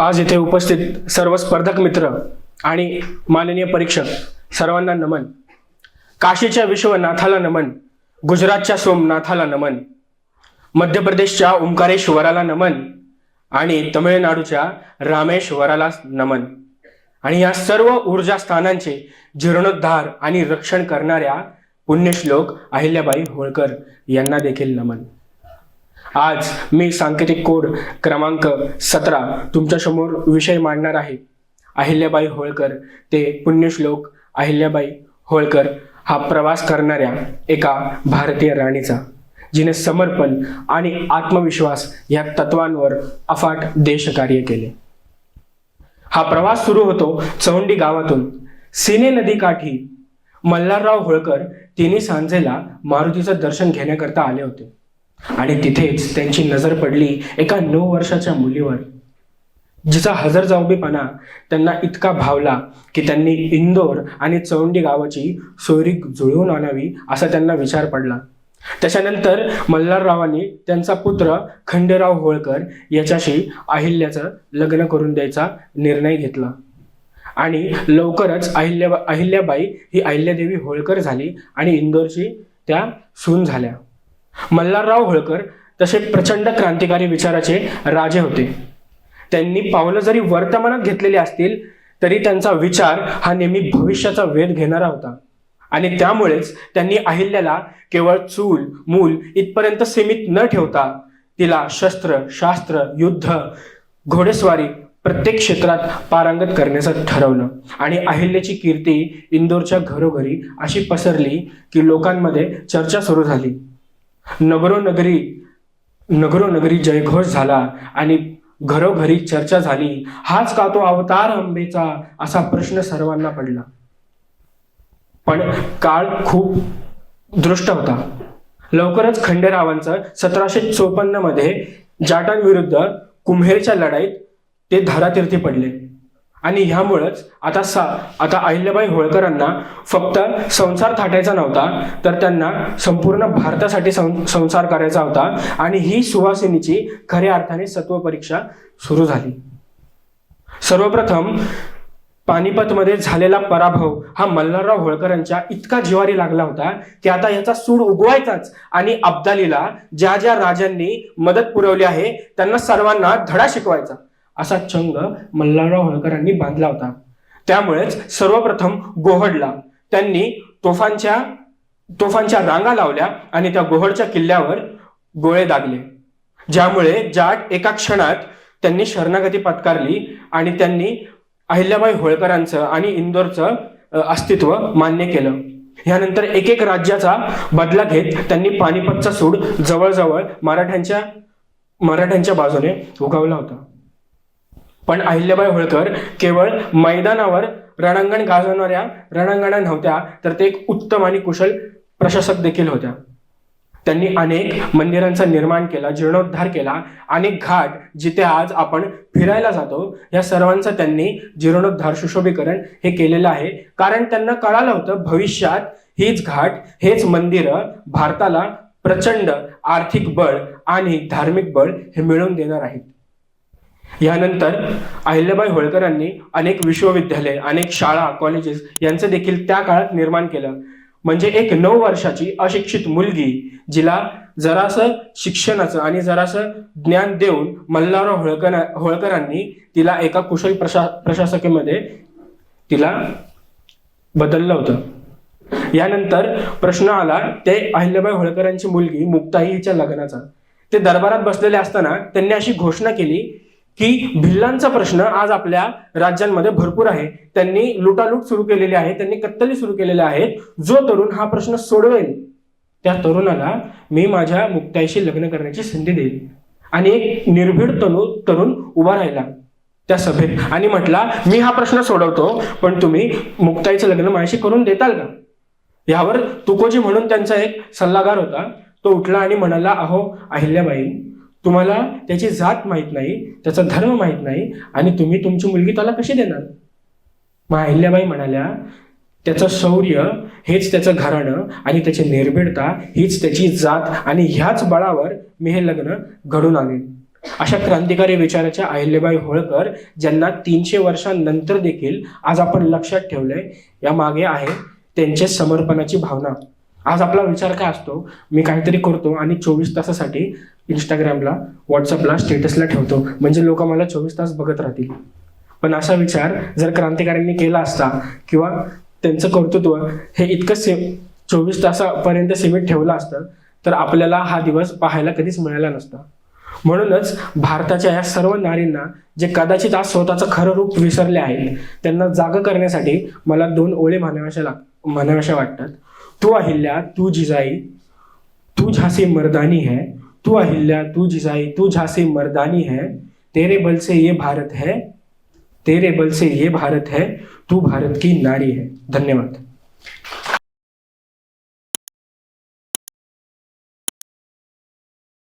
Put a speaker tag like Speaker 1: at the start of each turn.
Speaker 1: आज इथे उपस्थित सर्व स्पर्धक मित्र आणि माननीय परीक्षक सर्वांना नमन. काशीच्या विश्वनाथाला नमन गुजरातच्या सोमनाथाला नमन मध्य प्रदेशच्या ओंकारेश्वराला नमन आणि तमिळनाडूच्या रामेश्वराला नमन. आणि या सर्व ऊर्जा स्थानांचे जीर्णोद्धार आणि रक्षण करणाऱ्या पुण्यश्लोक अहिल्याबाई होळकर यांना देखील नमन. आज मी सांकेतिक कोड क्रमांक सतरा तुमच्यासमोर विषय मांडणार आहे. अहिल्याबाई होळकर ते पुण्यश्लोक अहिल्याबाई होळकर हा प्रवास करणाऱ्या एका भारतीय राणीचा जिने समर्पण आणि आत्मविश्वास या तत्वांवर अफाट देशकार्य केले. हा प्रवास सुरू होतो चौंडी गावातून. सिने नदीकाठी मल्हारराव होळकर तिन्ही सांजेला मारुतीचं दर्शन घेण्याकरता आले होते. आणि तिथेच त्यांची नजर पडली एका नऊ वर्षाच्या मुलीवर. जिचा हजर जाऊबीपणा त्यांना इतका भावला की त्यांनी इंदोर आणि चौंडी गावाची सोयरी जुळवून आणावी असा त्यांना विचार पडला. त्याच्यानंतर मल्हाररावांनी त्यांचा पुत्र खंडेराव होळकर याच्याशी अहिल्याचं लग्न करून द्यायचा निर्णय घेतला. आणि लवकरच अहिल्या अहिल्याबाई ही अहिल्यादेवी होळकर झाली आणि इंदोरची त्या सून झाल्या. मल्हारराव होळकर तसे प्रचंड क्रांतिकारी विचाराचे राजे होते. त्यांनी पावलं जरी वर्तमानात घेतलेली असतील तरी त्यांचा विचार हा नेहमी भविष्याचा वेध घेणारा होता. आणि त्यामुळेच त्यांनी अहिल्याला केवळ चूल मूल इथपर्यंत सीमित न ठेवता तिला शस्त्र शास्त्र युद्ध घोडेस्वारी प्रत्येक क्षेत्रात पारंगत करण्याचं ठरवलं. आणि अहिल्याची कीर्ती इंदोरच्या घरोघरी अशी पसरली की लोकांमध्ये चर्चा सुरू झाली. नगरोनगरी नगरोनगरी जयघोष झाला आणि घरोघरी चर्चा झाली. हाच का तो अवतार अंबेचा असा प्रश्न सर्वांना पडला. पण काळ खूप दृष्ट होता. लवकरच खंडेरावांचं सतराशे चोपन्नमध्ये जाटांविरुद्ध कुम्हेरच्या लढाईत ते धारातीर्थी पडले. आणि ह्यामुळंच आता सा आता अहिल्याबाई होळकरांना फक्त संसार थाटायचा नव्हता तर त्यांना संपूर्ण भारतासाठी सं संसार करायचा होता. आणि ही सुवासिनीची खऱ्या अर्थाने सत्व परीक्षा सुरू झाली. सर्वप्रथम पानिपतमध्ये झालेला पराभव हा मल्हारराव होळकरांच्या इतका जिवारी लागला होता की आता याचा सूड उगवायचाच. आणि अब्दालीला ज्या ज्या राजांनी मदत पुरवली आहे त्यांना सर्वांना धडा शिकवायचा. असा चंग मल्हारराव होळकरांनी बांधला होता. त्यामुळेच सर्वप्रथम गोहडला त्यांनी तोफांच्या तोफांच्या रांगा लावल्या आणि त्या गोहडच्या किल्ल्यावर गोळे दागले. ज्यामुळे जाट एका क्षणात त्यांनी शरणागती पत्कारली आणि त्यांनी अहिल्याबाई होळकरांचं आणि इंदोरचं अस्तित्व मान्य केलं. ह्यानंतर एक एक राज्याचा बदला घेत त्यांनी पानिपतचा सूड जवळजवळ मराठ्यांच्या मराठ्यांच्या बाजूने उगवला होता. पण अहिल्याबाई होळकर केवळ मैदानावर रणांगण गाजवणाऱ्या रणांगणा नव्हत्या तर ते एक उत्तम आणि कुशल प्रशासक देखील होत्या. त्यांनी अनेक मंदिरांचा निर्माण केला जीर्णोद्धार केला अनेक घाट जिथे आज आपण फिरायला जातो या सर्वांचं त्यांनी जीर्णोद्धार सुशोभीकरण हे केलेलं आहे. कारण त्यांना कळालं होतं भविष्यात हीच घाट हेच मंदिरं भारताला प्रचंड आर्थिक बळ आणि धार्मिक बळ हे मिळवून देणार आहेत. यानंतर अहिल्याबाई होळकरांनी अनेक विश्वविद्यालय अनेक शाळा कॉलेजेस यांचं देखील त्या काळात निर्माण केलं. म्हणजे एक नऊ वर्षाची अशिक्षित मुलगी जिला जरासं शिक्षणाचं आणि जरासं ज्ञान देऊन मल्हारराव होळकर होळकरांनी तिला एका कुशल प्रशा प्रशासकीमध्ये तिला बदललं होतं. यानंतर प्रश्न आला ते अहिल्याबाई होळकरांची मुलगी मुक्ताई हिच्या लग्नाचा. ते दरबारात बसलेले असताना त्यांनी अशी घोषणा केली की भिल्लांचा प्रश्न आज आपल्या राज्यांमध्ये भरपूर आहे. त्यांनी लुटालूट सुरू केलेली आहे त्यांनी कत्तली सुरू केलेल्या आहेत. जो तरुण हा प्रश्न सोडवेल त्या तरुणाला मी माझ्या मुक्ताईशी लग्न करण्याची संधी देईल आणि एक निर्भीड तनु तरुण उभा राहिला त्या सभेत आणि म्हटला मी हा प्रश्न सोडवतो पण तुम्ही मुक्ताईचं लग्न माझ्याशी करून देताल का? यावर तुकोजी म्हणून त्यांचा एक सल्लागार होता. तो उठला आणि म्हणाला अहो अहिल्याबाई तुम्हाला त्याची जात माहीत नाही त्याचा धर्म माहीत नाही आणि तुम्ही तुमची मुलगी त्याला कशी देणार? मग अहिल्याबाई म्हणाल्या त्याचं शौर्य हेच त्याचं घराणं आणि त्याची निर्भीडता हीच त्याची जात आणि ह्याच बळावर मी हे लग्न घडून आणेन. अशा क्रांतिकारी विचाराच्या अहिल्याबाई होळकर ज्यांना तीनशे वर्षांनंतर देखील आज आपण लक्षात ठेवलंय या मागे आहे त्यांचे समर्पणाची भावना. आज आपला विचार काय असतो? मी काहीतरी करतो आणि चोवीस तासासाठी इंस्टाग्रामला व्हॉट्सअपला स्टेटसला ठेवतो. म्हणजे लोक मला चोवीस तास बघत राहतील. पण असा विचार जर क्रांतिकाऱ्यांनी केला असता किंवा त्यांचं कर्तृत्व हे इतकं से चोवीस तासापर्यंत सीमित ठेवलं असतं तर आपल्याला हा दिवस पाहायला कधीच मिळाला नसता. म्हणूनच भारताच्या या सर्व नारींना जे कदाचित आज स्वतःचं खरं रूप विसरले आहेत त्यांना जाग करण्यासाठी मला दोन ओळे म्हणाव्याशा लाग म्हणाव्याशा वाटतात. तू अहिल्या तू जिजाई तू झासी मर्दानी है तू अहिल्या, तू जिजाई, तू झांसी मर्दानी है, तेरे बल से ये भारत है, तेरे बल से ये भारत है, तू भारत की नारी है। धन्यवाद।